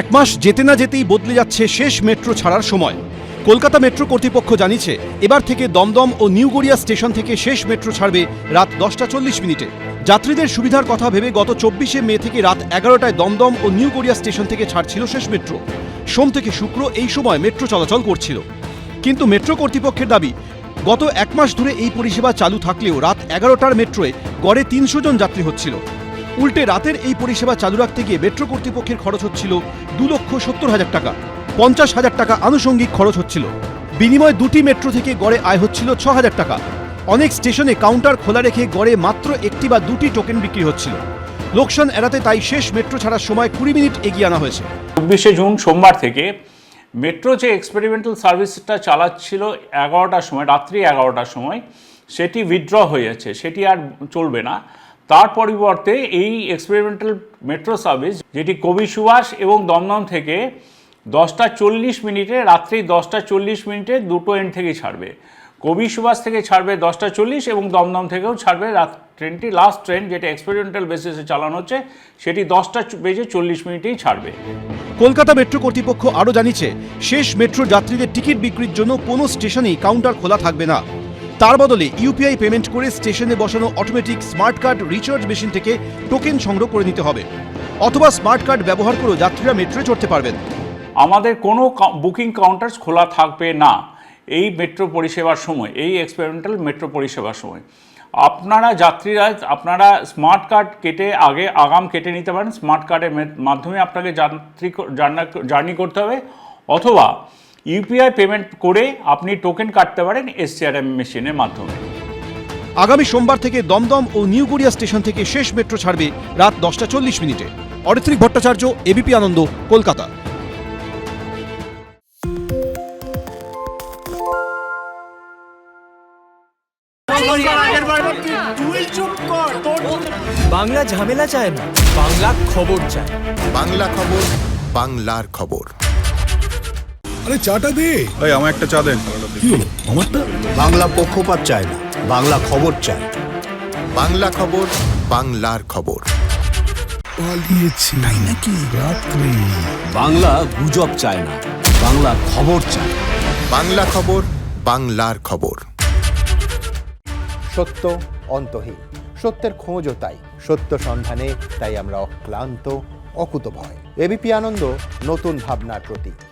এক মাস যেতে না যেতেই বদলে যাচ্ছে শেষ মেট্রো ছাড়ার সময়। কলকাতা মেট্রো কর্তৃপক্ষ জানিয়েছে, এবার থেকে দমদম ও নিউ গড়িয়া স্টেশন থেকে শেষ মেট্রো ছাড়বে রাত দশটা চল্লিশ মিনিটে। যাত্রীদের সুবিধার কথা ভেবে গত চব্বিশে মে থেকে রাত এগারোটায় দমদম ও নিউ গড়িয়া স্টেশন থেকে ছাড়ছিল শেষ মেট্রো। সোম থেকে শুক্র এই সময় মেট্রো চলাচল করছিল। কিন্তু মেট্রো কর্তৃপক্ষের দাবি, গত এক মাস ধরে এই পরিষেবা চালু থাকলেও রাত এগারোটার মেট্রোয় গড়ে তিনশো জন যাত্রী হচ্ছিল। উল্টে রাতের এই পরিষেবা চালু রাখতে গিয়ে মেট্রো কর্তৃপক্ষের খরচ হচ্ছিল দু লক্ষ সত্তর হাজার টাকা, পঞ্চাশ হাজার টাকা আনুষঙ্গিক খরচ হচ্ছিল। বিনিময়ে দুটি মেট্রো থেকে গড়ে আয় হচ্ছিল ছ হাজার টাকা। অনেক স্টেশনে কাউন্টার খোলা রেখে গড়ে মাত্র একটি বা দুটি টোকেন বিক্রি হচ্ছিল। লোকসান এড়াতে তাই শেষ মেট্রো ছাড়ার সময় কুড়ি মিনিট এগিয়ে আনা হয়েছে। চব্বিশে জুন সোমবার থেকে মেট্রো যে এক্সপেরিমেন্টাল সার্ভিসটা চালাচ্ছিল এগারোটার সময়, রাত্রি এগারোটার সময়, সেটি উইথড্র হয়ে যাচ্ছে। সেটি আর চলবে না। তার পরিবর্তে এই এক্সপেরিমেন্টাল মেট্রো সার্ভিস যেটি কবি সুভাষ এবং দমদম থেকে দশটা চল্লিশ মিনিটে, রাত্রি দশটা চল্লিশ মিনিটে দুটো এন্ড থেকে ছাড়বে। কবি সুভাষ থেকে ছাড়বে দশটা চল্লিশ এবং দমদম থেকেও ছাড়বে রাত ট্রেনটি লাস্ট ট্রেন যেটা এক্সপেরিমেন্টাল বেসিসে চালানো হচ্ছে, সেটি দশটা বেজে চল্লিশ মিনিটেই ছাড়বে। কলকাতা মেট্রো কর্তৃপক্ষ আরও জানিয়েছে, শেষ মেট্রো যাত্রীদের টিকিট বিক্রির জন্য কোনো স্টেশনেই কাউন্টার খোলা থাকবে না। তার বদলে ইউপিআই পেমেন্ট করে স্টেশনে বসানো automatic smart card recharge machine থেকে টোকেন সংগ্রহ করে নিতে হবে। অথবা স্মার্ট কার্ড ব্যবহার করেও যাত্রীরা মেট্রোয় চড়তে পারবেন। আমাদের কোনো বুকিং কাউন্টার্স খোলা থাকবে না। এই মেট্রো পরিষেবার সময়, এই এক্সপেরিমেন্টাল মেট্রো পরিষেবার সময়। আপনারা যাত্রীরা, আপনারা স্মার্ট কার্ড কেটে আগে আগাম কেটে নিতে পারেন। স্মার্ট কার্ডের মাধ্যমে আপনাকে যাত্রী জার্নি করতে হবে। অথবা ইউপিআই পেমেন্ট করে আপনি টোকেন কাটতে পারেন এসসিআরএম মেশিনের মাধ্যমে। আগামী সোমবার থেকে দমদম ও নিউ গড়িয়া স্টেশন থেকে শেষ মেট্রো ছাড়বে রাত দশটা চল্লিশ মিনিটে। অরিত্রিক ভট্টাচার্য এবিপি আনন্দ কলকাতা। বাংলা ঝামেলা চায় না বাংলা খবর চায়। বাংলা খবর বাংলার খবর। আরে চাটা দে। এই আমার একটা চা দেন। কি হলো? আমারটা? বাংলা পক্ষপাত চায় না বাংলা খবর চায়। বাংলা খবর বাংলার খবর। পালিয়েছি। তাই নাকি? রাত্রি। বাংলা গুজব চায় না বাংলা খবর চায় বাংলা খবর বাংলার খবর। সত্য অন্তহীন সত্যের খোঁজও তাই। সত্য সন্ধানে তাই আমরা অক্লান্ত অকুতভয়। এবিপি আনন্দ নতুন ভাবনার প্রতীক।